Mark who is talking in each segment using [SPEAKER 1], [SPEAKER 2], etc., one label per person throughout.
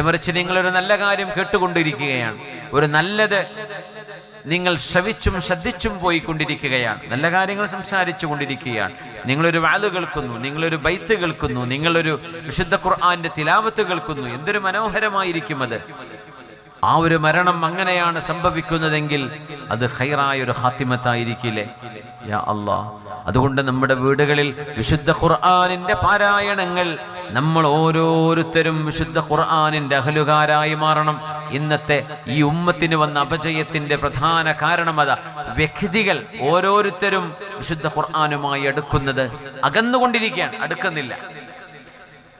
[SPEAKER 1] മറിച്ച് നിങ്ങളൊരു നല്ല കാര്യം കേട്ടുകൊണ്ടിരിക്കുകയാണ്. ഒരു നല്ലത് നിങ്ങൾ ശ്രവിച്ചും ശ്രദ്ധിച്ചും പോയിക്കൊണ്ടിരിക്കുകയാണ്. നല്ല കാര്യങ്ങൾ സംസാരിച്ചു കൊണ്ടിരിക്കുകയാണ് നിങ്ങളൊരു വാൽ കേൾക്കുന്നു നിങ്ങളൊരു ബൈത്ത് കേൾക്കുന്നു നിങ്ങളൊരു വിശുദ്ധ ഖുർആാന്റെ തിലാവത്ത് കേൾക്കുന്നു. എന്തൊരു മനോഹരമായിരിക്കും അത്. ആ ഒരു മരണം അങ്ങനെയാണ് സംഭവിക്കുന്നതെങ്കിൽ അത് ഹൈറായ ഒരു ഹാത്തിമത്തായിരിക്കില്ലേ യാ അതുകൊണ്ട് നമ്മുടെ വീടുകളിൽ വിശുദ്ധ ഖുർആാനിന്റെ പാരായണങ്ങൾ നമ്മൾ ഓരോരുത്തരും വിശുദ്ധ ഖുർആാനിന്റെ അഹലുകാരായി മാറണം. ഇന്നത്തെ ഈ ഉമ്മത്തിന് വന്ന അപജയത്തിന്റെ പ്രധാന കാരണം അതാ വ്യക്തികൾ ഓരോരുത്തരും വിശുദ്ധ ഖുർആാനുമായി അടുക്കുന്നത്. അകന്നുകൊണ്ടിരിക്കുകയാണ് അടുക്കുന്നില്ല.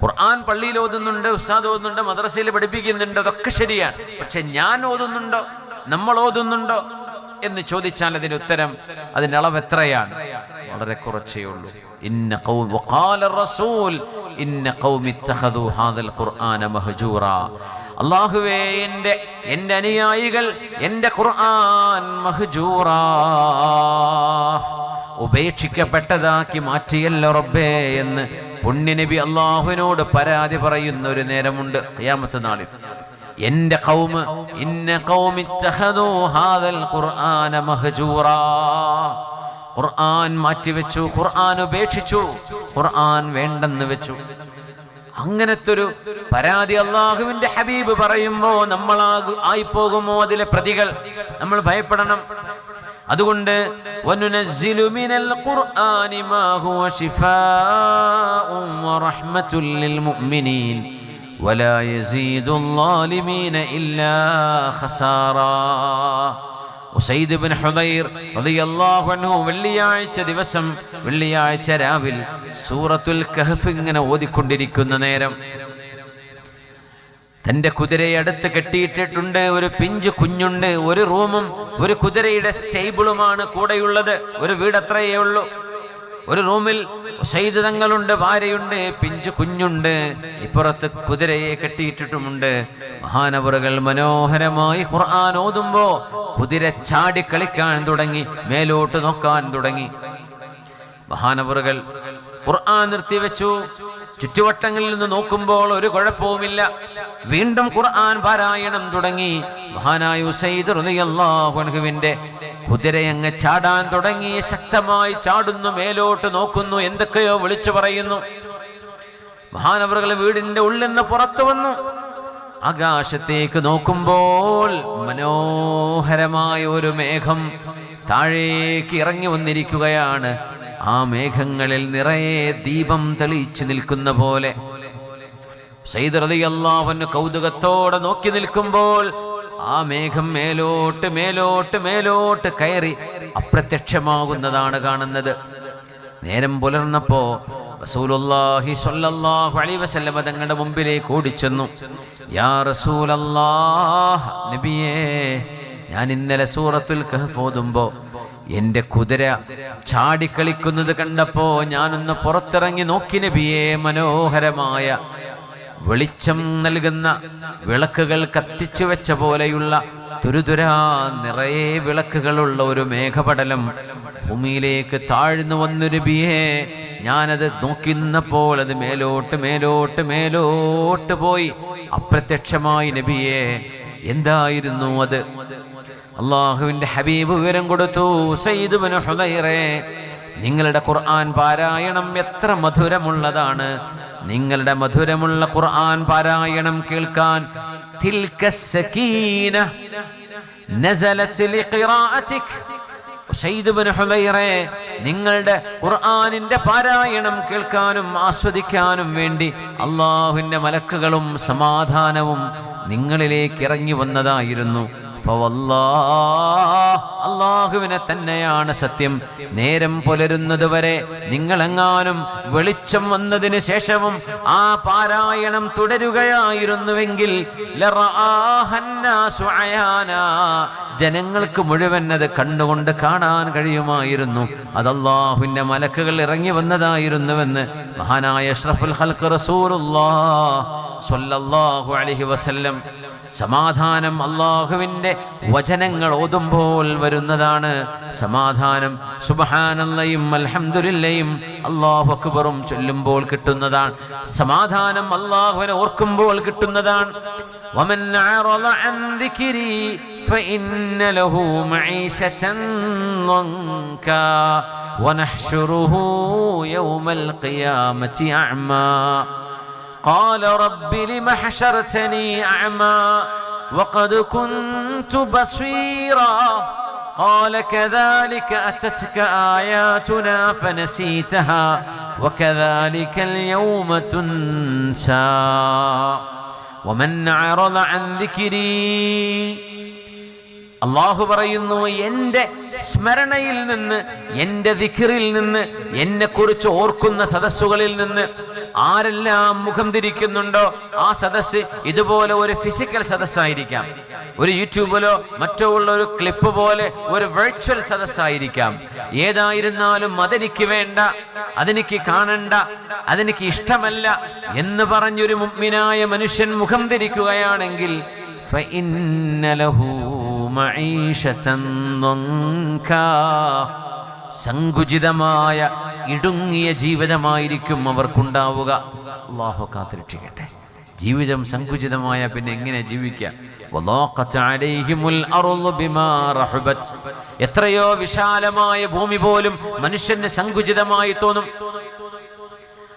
[SPEAKER 1] ഖുർആൻ പള്ളിയിൽ ഓതുന്നുണ്ട് ഉസ്താദ് ഓതുന്നുണ്ട് മദ്രസയിൽ പഠിപ്പിക്കുന്നുണ്ട് അതൊക്കെ ശരിയാണ്. പക്ഷെ ഞാൻ ഓതുന്നുണ്ടോ? നമ്മൾ ഓതുന്നുണ്ടോ? എന്ന് ചോദിച്ചാൽ അതിന് ഉത്തരം അതിന്റെ അളവ് എത്രയാണ്? വളരെ കുറച്ചേ ഉള്ളൂ. ഇന്ന ഇന്ന ഖൗമി ഇത്തഖദു ഹാദൽ ഖുർആന മഹ്ജൂറ. അല്ലാഹുവേ എന്റെ എന്റെ അനുയായികൾ എന്റെ ഖുർആൻ മഹ്ജൂറ. ഉപേക്ഷിക്കപ്പെട്ടതാക്കി മാറ്റിയല്ല റബ്ബേ എന്ന് പുണ്യനബി അള്ളാഹുവിനോട് പരാതി പറയുന്ന ഒരു നേരമുണ്ട് ഖിയാമത്ത് നാളിൽ. എന്റെ കൗമ് ഇന്ന ഹാദൽ ഖുർആന മഹ്ജൂറാ. ഖുർആൻ മാറ്റിവെച്ചു ഖുർആൻ ഉപേക്ഷിച്ചു ഖുർആൻ വേണ്ടെന്ന് വെച്ചു. അങ്ങനത്തെ ഒരു പരാതി അള്ളാഹുവിന്റെ ഹബീബ് പറയുമ്പോ നമ്മളാകു ആയിപ്പോകുമോ അതിലെ പ്രതികൾ? നമ്മൾ ഭയപ്പെടണം. അതുകൊണ്ട് ولا يزيد الظالمين വെള്ളിയാഴ്ച ദിവസം വെള്ളിയാഴ്ച രാവിലെ സൂറത്തുൽ കഹഫ് ഇങ്ങനെ ഓതിക്കൊണ്ടിരിക്കുന്ന നേരം. തന്റെ കുതിരയെ അടുത്ത് കെട്ടിയിട്ടിട്ടുണ്ട് ഒരു പിഞ്ചു കുഞ്ഞുണ്ട് ഒരു റൂമും ഒരു കുതിരയുടെ സ്റ്റേബിളുമാണ് കൂടെയുള്ളത് ഒരു വീട് അത്രയേ ഉള്ളൂ ഒരു റൂമിൽ ഉസൈദ് തങ്ങളുണ്ട് ഭാര്യയുണ്ട് പിഞ്ചു കുഞ്ഞുണ്ട് ഇപ്പുറത്ത് കുതിരയെ കെട്ടിയിട്ടിട്ടുമുണ്ട്. മഹാനവറുകൾ മനോഹരമായി ഖുർആൻ ഓതുമ്പോ കുതിര ചാടി കളിക്കാൻ തുടങ്ങി മേലോട്ട് നോക്കാൻ തുടങ്ങി. മഹാനവറുകൾ ഖുർആൻ നിർത്തിവെച്ചു. ചുറ്റുവട്ടങ്ങളിൽ നിന്ന് നോക്കുമ്പോൾ ഒരു കുഴപ്പവുമില്ല. വീണ്ടും ഖുർആൻ പാരായണം തുടങ്ങി. മഹാനായ ഉസൈദ് റളിയല്ലാഹുവിന്റെ കുതിരയങ്ങ് ചാടാൻ തുടങ്ങി ശക്തമായി ചാടുന്നു മേലോട്ട് നോക്കുന്നു എന്തൊക്കെയോ വിളിച്ചു പറയുന്നു. മഹാനവറുകൾ വീടിന്റെ ഉള്ളിൽ നിന്ന് പുറത്തു വന്നു. ആകാശത്തേക്ക് നോക്കുമ്പോൾ മനോഹരമായ ഒരു മേഘം താഴേക്ക് ഇറങ്ങി വന്നിരിക്കുകയാണ്. ആ മേഘങ്ങളിൽ നിറയെ ദീപം തെളിയിച്ചു നിൽക്കുന്ന പോലെ. സൈദറലി അള്ളാഹുവിന് കൗതുകത്തോടെ നോക്കി നിൽക്കുമ്പോൾ ആ മേഘം മേലോട്ട് മേലോട്ട് മേലോട്ട് കയറി അപ്രത്യക്ഷമാകുന്നതാണ് കാണുന്നത്. നേരം പുലർന്നപ്പോ സ്വല്ലല്ലാഹു അലൈഹി വസല്ലമ തങ്ങളുടെ മുമ്പിലേക്ക് ഓടിച്ചെന്നു. യാ നബിയേ ഞാൻ ഇന്നലെ സൂറത്തുൽ ഓതുമ്പോ എന്റെ കുതിര ചാടിക്കളിക്കുന്നത് കണ്ടപ്പോ ഞാനൊന്ന് പുറത്തിറങ്ങി നോക്കി നബിയേ മനോഹരമായ വെളിച്ചം നൽകുന്ന വിളക്കുകൾ കത്തിച്ചു വെച്ച പോലെയുള്ള തുരുതുരാ നിറയെ വിളക്കുകളുള്ള ഒരു മേഘപടലം ഭൂമിയിലേക്ക് താഴ്ന്നു വന്നൊരു ബിയേ. ഞാനത് നോക്കി നിന്നപ്പോൾ അത് മേലോട്ട് മേലോട്ട് മേലോട്ട് പോയി. അപ്രത്യക്ഷമായി നബിയേ എന്തായിരുന്നു അത്? അള്ളാഹുവിന്റെ ഹബീബ് വിവരം കൊടുത്തു സയ്യിദ് ബിൻ ഹുദൈറേ നിങ്ങളുടെ ഖുർആൻ പാരായണം എത്ര മധുരമുള്ളതാണ്. നിങ്ങളുടെ മധുരമുള്ള ഖുർആൻ പാരായണം കേൾക്കാൻ നിങ്ങളുടെ ഖുർആാനിന്റെ പാരായണം കേൾക്കാനും ആസ്വദിക്കാനും വേണ്ടി അള്ളാഹുവിന്റെ മലക്കുകളും സമാധാനവും നിങ്ങളിലേക്ക് ഇറങ്ങി വന്നതായിരുന്നു. അള്ളാഹുവിനെ തന്നെയാണ് സത്യം നേരം പുലരുന്നത് വരെ നിങ്ങളെങ്ങാനും വെളിച്ചം വന്നതിന് ശേഷവും ആ പാരായണം തുടരുകയായിരുന്നുവെങ്കിൽ. ജനങ്ങൾക്ക് മുഴുവൻ അത് കണ്ടുകൊണ്ട് കാണാൻ കഴിയുമായിരുന്നു അത് അള്ളാഹുവിന്റെ മലക്കുകൾ ഇറങ്ങി വന്നതായിരുന്നുവെന്ന് മഹാനായ അഷ്റഫുൽ ഹൽക്ക് റസൂറുല്ലാ സ്വല്ലല്ലാഹു അലൈഹി വസല്ലം സമാധാനം അള്ളാഹുവിൻ്റെ വചനങ്ങൾ ഓതുമ്പോൾ വരുന്നതാണ് സമാധാനം സുബഹാനല്ലയും അൽഹംദുലില്ലയും അള്ളാഹു അക്ബറും ചൊല്ലുമ്പോൾ കിട്ടുന്നതാണ് സമാധാനം അള്ളാഹുവിനെ ഓർക്കുമ്പോൾ കിട്ടുന്നതാണ് ومن أعرض عن ذكري فإن له معيشة ضنكا ونحشره يوم القيامة أعمى قال رب لم حشرتني أعمى وقد كنت بصيرا قال كذلك أتتك آياتنا فنسيتها وكذلك اليوم تنسى ومن أعرض عن ذكري അള്ളാഹു പറയുന്നു എന്റെ സ്മരണയിൽ നിന്ന് എന്റെ ദിഖിറിൽ നിന്ന് എന്നെക്കുറിച്ച് ഓർക്കുന്ന സദസ്സുകളിൽ നിന്ന് ആരെല്ലാം മുഖം തിരിക്കുന്നുണ്ടോ ആ സദസ്സ് ഇതുപോലെ ഒരു ഫിസിക്കൽ സദസ്സായിരിക്കാം. ഒരു യൂട്യൂബിലോ മറ്റോ ഉള്ള ഒരു ക്ലിപ്പ് പോലെ ഒരു വെർച്വൽ സദസ്സായിരിക്കാം. ഏതായിരുന്നാലും അതെനിക്ക് വേണ്ട അതെനിക്ക് കാണണ്ട അതെനിക്ക് ഇഷ്ടമല്ല എന്ന് പറഞ്ഞൊരു മുഗ്മിനായ മനുഷ്യൻ മുഖം തിരിക്കുകയാണെങ്കിൽ ഫഇന്നലഹൂ മഈഷതൻ ദുൻകാ സങ്കുചിതമായ ഇടുങ്ങിയ ജീവിതമായിരിക്കും അവർക്കുണ്ടാവുക. അള്ളാഹു കാത്തിരക്ഷിക്കട്ടെ. ജീവിതം സങ്കുചിതമായ പിന്നെ എങ്ങനെ ജീവിക്കാം എത്രയോ വിശാലമായ ഭൂമി പോലും മനുഷ്യന് സങ്കുചിതമായി തോന്നും.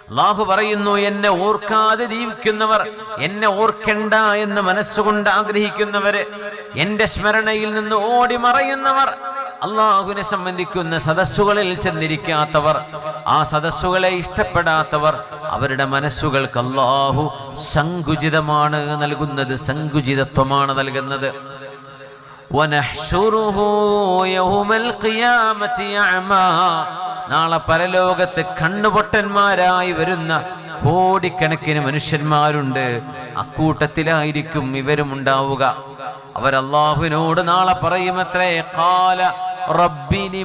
[SPEAKER 1] അള്ളാഹു പറയുന്നു എന്നെ ഓർക്കാതെ ജീവിക്കുന്നവർ എന്നെ ഓർക്കണ്ട എന്ന് മനസ്സുകൊണ്ട് ആഗ്രഹിക്കുന്നവര് എന്റെ സ്മരണയിൽ നിന്ന് ഓടി മറയുന്നവർ അള്ളാഹുവിനെ സംബന്ധിക്കുന്ന സദസ്സുകളിൽ ചെന്നിരിക്കാത്തവർ ആ സദസ്സുകളെ ഇഷ്ടപ്പെടാത്തവർ അവരുടെ മനസ്സുകൾക്ക് അള്ളാഹു സങ്കുചിതമാണ് നൽകുന്നത് സങ്കുചിതത്വമാണ് നൽകുന്നത് ونحشره يوم القيامة أعمى നാളെ പരലോകത്ത് കണ്ണുപൊട്ടന്മാരായി വരുന്ന കോടിക്കണക്കിന് മനുഷ്യന്മാരുണ്ട്. അക്കൂട്ടത്തിലായിരിക്കും ഇവരും ഉണ്ടാവുക. അവരല്ലാഹുവിനോട് നാളെ പറയുമത്രേ കാല റബ്ബിനി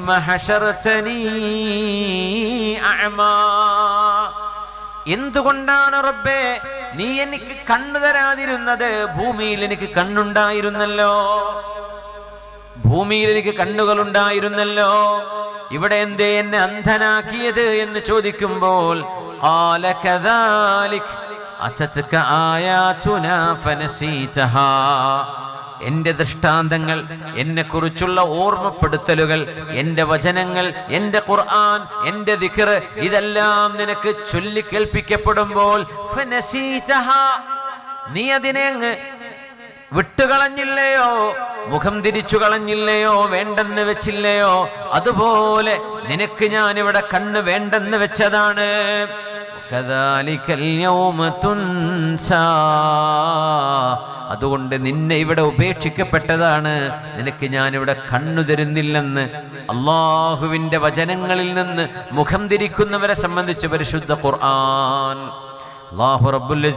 [SPEAKER 1] എന്തുകൊണ്ടാണ് റബ്ബേ നീ എനിക്ക് കണ്ണു തരാതിരുന്നത് ഭൂമിയിൽ എനിക്ക് കണ്ണുണ്ടായിരുന്നല്ലോ. ഭൂമിയിൽ എനിക്ക് കണ്ണുകൾ ഉണ്ടായിരുന്നല്ലോ ഇവിടെ എന്തേ എന്നെ അന്ധനാക്കിയത് എന്ന് ചോദിക്കുമ്പോൾ എന്റെ ദൃഷ്ടാന്തങ്ങൾ എന്നെ കുറിച്ചുള്ള ഓർമ്മപ്പെടുത്തലുകൾ എന്റെ വചനങ്ങൾ എന്റെ ഖുർആൻ എന്റെ ദിഖർ ഇതെല്ലാം നിനക്ക് ചൊല്ലിക്കേൽപ്പിക്കപ്പെടുമ്പോൾ നീ അതിനെ വിട്ടുകളഞ്ഞില്ലയോ? മുഖം തിരിച്ചു കളഞ്ഞില്ലയോ വേണ്ടെന്ന് വെച്ചില്ലയോ? അതുപോലെ നിനക്ക് ഞാൻ ഇവിടെ കണ്ണ് വേണ്ടെന്ന് വെച്ചതാണ്. അതുകൊണ്ട് നിന്നെ ഇവിടെ ഉപേക്ഷിക്കപ്പെട്ടതാണ്. നിനക്ക് ഞാൻ ഇവിടെ കണ്ണു തരുന്നില്ലെന്ന്. അള്ളാഹുവിന്റെ വചനങ്ങളിൽ നിന്ന് മുഖം തിരിക്കുന്നവരെ സംബന്ധിച്ച് പരിശുദ്ധ ഖുർആൻ. അള്ളാഹു റബ്ബുൽ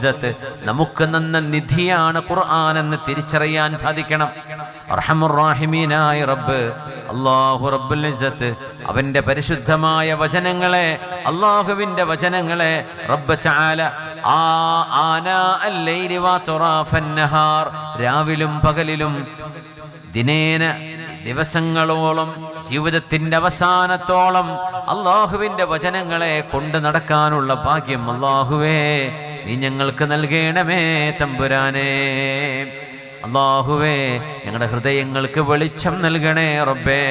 [SPEAKER 1] നമുക്ക് നന്ന നിധിയാണ് ഖുർആൻ എന്ന് തിരിച്ചറിയാൻ സാധിക്കണം. അർഹമുറാഹിമീനായ റബ്ബ് അള്ളാഹു റബ്ബുൽ ഇസ്സത്ത് അവന്റെ പരിശുദ്ധമായ വചനങ്ങളെ അള്ളാഹുവിന്റെ വചനങ്ങളെ റബ്ബ് ചാല ആ നഹാർ രാവിലും പകലിലും ദിനേന ദിവസങ്ങളോളം ജീവിതത്തിന്റെ അവസാനത്തോളം അള്ളാഹുവിന്റെ വചനങ്ങളെ കൊണ്ടു നടക്കാനുള്ള ഭാഗ്യം അള്ളാഹുവേ നീ ഞങ്ങൾക്ക് നൽകേണമേ തമ്പുരാനേ. അള്ളാഹുവേ ഞങ്ങളുടെ ഹൃദയങ്ങൾക്ക് വെളിച്ചം നൽകണേ റബ്ബേ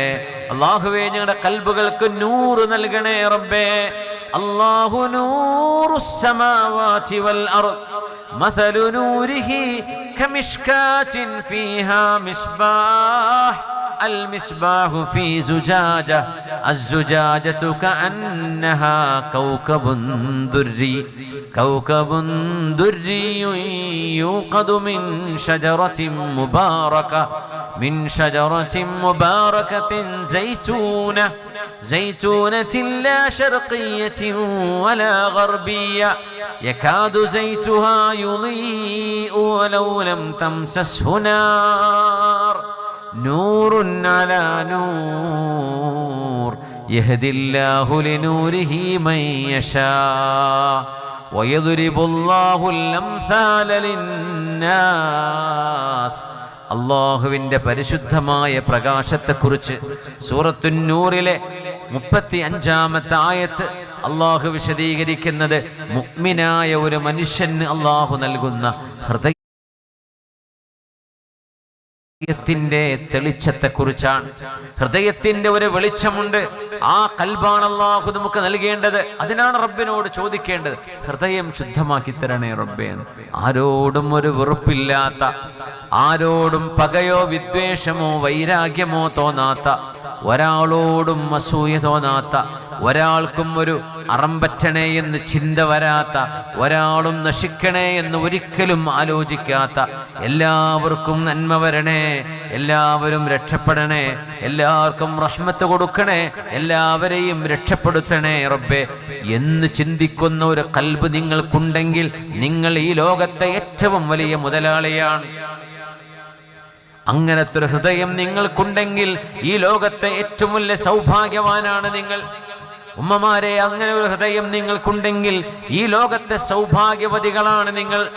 [SPEAKER 1] അള്ളാഹുവേ ഞങ്ങളുടെ കൽബുകൾക്ക് നൂറ് നൽകണേ റബ്ബേ അള്ളാഹു നൂറു السماوات والأرض مثل نوره كمشكاة فيها مصباح المصباح في زجاجة الزجاجة كأنها كوكب دري كوكب دري يوقد من شجرة مباركة من شجرة مباركة زيتونة زيتونة لا شرقية ولا غربية يكاد زيتها يضيء ولو لم تمسسه نار. نور على نور يهدي الله لنوره من يشاء ويضرب الله الأمثال للناس അള്ളാഹുവിൻ്റെ പരിശുദ്ധമായ പ്രകാശത്തെക്കുറിച്ച് സൂറത്തുന്നൂറിലെ മുപ്പത്തി അഞ്ചാമത്തെ ആയത്ത് അള്ളാഹു വിശദീകരിക്കുന്നത് മുഗ്മിനായ ഒരു മനുഷ്യന് അള്ളാഹു നൽകുന്ന ഹൃദയ ഹൃദയത്തിന്റെ തെളിച്ചത്തെ കുറിച്ചാണ് ഹൃദയത്തിന്റെ ഒരു വെളിച്ചമുണ്ട്. ആ കൽബാണ് അള്ളാഹു നമുക്ക് നൽകേണ്ടത്. അതിനാണ് റബ്ബിനോട് ചോദിക്കേണ്ടത്. ഹൃദയം ശുദ്ധമാക്കി തരണേ റബ്ബേ. ആരോടും ഒരു വെറുപ്പില്ലാത്ത ആരോടും പകയോ വിദ്വേഷമോ വൈരാഗ്യമോ തോന്നാത്ത ഒരാളോടും അസൂയ തോന്നാത്ത ഒരാൾക്കും ഒരു അറമ്പറ്റണേ എന്ന് ചിന്ത വരാത്ത ഒരാളും നശിക്കണേ എന്ന് ഒരിക്കലും ആലോചിക്കാത്ത എല്ലാവർക്കും നന്മ വരണേ എല്ലാവരും രക്ഷപ്പെടണേ എല്ലാവർക്കും റഹ്മത്ത് കൊടുക്കണേ എല്ലാവരെയും രക്ഷപ്പെടുത്തണേ റബ്ബെ. എന്ന് ചിന്തിക്കുന്ന ഒരു കൽബ് നിങ്ങൾക്കുണ്ടെങ്കിൽ നിങ്ങൾ ഈ ലോകത്തെ ഏറ്റവും വലിയ മുതലാളിയാണ്. അങ്ങനത്തെ ഒരു ഹൃദയം നിങ്ങൾക്കുണ്ടെങ്കിൽ ഈ ലോകത്തെ ഏറ്റവും വലിയ സൗഭാഗ്യവാനാണ് നിങ്ങൾ. ഉമ്മമാരെ അങ്ങനെ ഒരു ഹൃദയം നിങ്ങൾക്കുണ്ടെങ്കിൽ ഈ ലോകത്തെ സൗഭാഗ്യവതികളാണ് നിങ്ങൾ.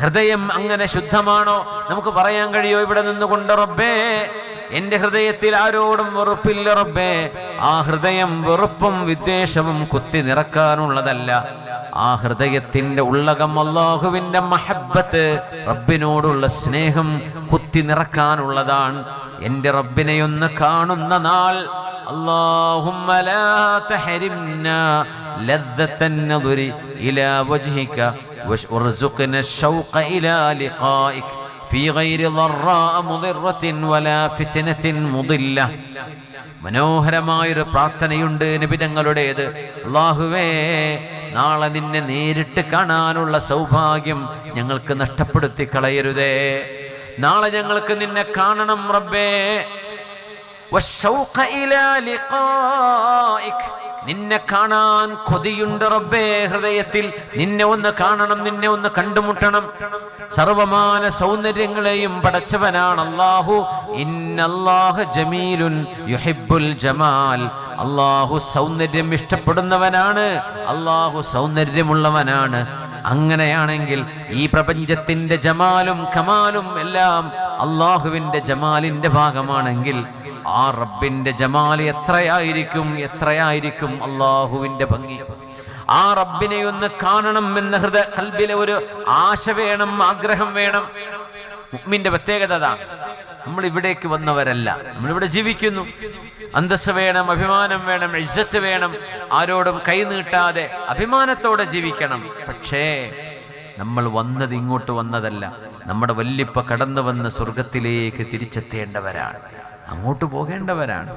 [SPEAKER 1] ഹൃദയം അങ്ങനെ ശുദ്ധമാണോ? നമുക്ക് പറയാൻ കഴിയോ? ഇവിടെ നിന്നുകൊണ്ട് റബ്ബേ എന്റെ ഹൃദയത്തിൽ ആരോടും വെറുപ്പില്ല റബ്ബേ. ആ ഹൃദയം വെറുപ്പും വിദ്വേഷവും കുത്തി നിറക്കാനുള്ളതല്ല. ആ ഹൃദയത്തിന്റെ ഉള്ളകം അള്ളാഹുവിന്റെ മഹബത്ത് റബ്ബിനോടുള്ള സ്നേഹം കുത്തി നിറക്കാനുള്ളതാണ്. എന്റെ റബ്ബിനെ ഒന്ന് കാണുന്ന നാൾ اللهم لا تحرمنا لذة النظر إلى وجهك وارزقنا الشوق إلى لقائك في غير ضراء مضرة ولا فتنة مضلة മനോഹരമായൊരു പ്രാർത്ഥനയുണ്ട് നബിതങ്ങളുടേത് അള്ളാഹുവേ നാളെ നിന്നെ നേരിട്ട് കാണാനുള്ള സൗഭാഗ്യം ഞങ്ങൾക്ക് നഷ്ടപ്പെടുത്തി കളയരുതേ നാളെ ഞങ്ങൾക്ക് നിന്നെ കാണണം റബ്ബേ والشوق إلى لقائك നിന്നെ കാണാൻ കൊതിയുണ്ട് റബ്ബേ ഹൃദയത്തിൽ. നിന്നെ ഒന്ന് കാണണം നിന്നെ ഒന്ന് കണ്ടുമുട്ടണം. സർവമാന സൗന്ദര്യങ്ങളെയും പടച്ചവനാണ് അല്ലാഹു. ഇന്നല്ലാഹ ജമീലുൻ യുഹിബ്ബുൽ ജമാൽ. അല്ലാഹു സൗന്ദര്യം ഇഷ്ടപ്പെടുന്നവനാണ്. അല്ലാഹു സൗന്ദര്യമുള്ളവനാണ്. അങ്ങനെയാണെങ്കിൽ ഈ പ്രപഞ്ചത്തിന്റെ ജമാലും കമാലും എല്ലാം അള്ളാഹുവിന്റെ ജമാലിന്റെ ഭാഗമാണെങ്കിൽ ആ റബ്ബിന്റെ ജമാൽ എത്രയായിരിക്കും എത്രയായിരിക്കും അള്ളാഹുവിന്റെ ഭംഗി. ആ റബ്ബിനെ ഒന്ന് കാണണം എന്ന ഹൃദയ കൽബിലെ ഒരു ആശ വേണം ആഗ്രഹം വേണം. ഉമ്മിന്റെ പ്രത്യേകത അതാണ് നമ്മൾ ഇവിടേക്ക് വന്നവരല്ല. നമ്മളിവിടെ ജീവിക്കുന്നു. അന്തസ് വേണം അഭിമാനം വേണം ഇജ്ജത്ത് വേണം. ആരോടും കൈനീട്ടാതെ അഭിമാനത്തോടെ ജീവിക്കണം. പക്ഷേ നമ്മൾ വന്നത് ഇങ്ങോട്ട് വന്നതല്ല. നമ്മുടെ വല്ലിപ്പ കടന്നു വന്ന് സ്വർഗത്തിലേക്ക് തിരിച്ചെത്തേണ്ടവരാണ്. അങ്ങോട്ട് പോകേണ്ടവരാണ്.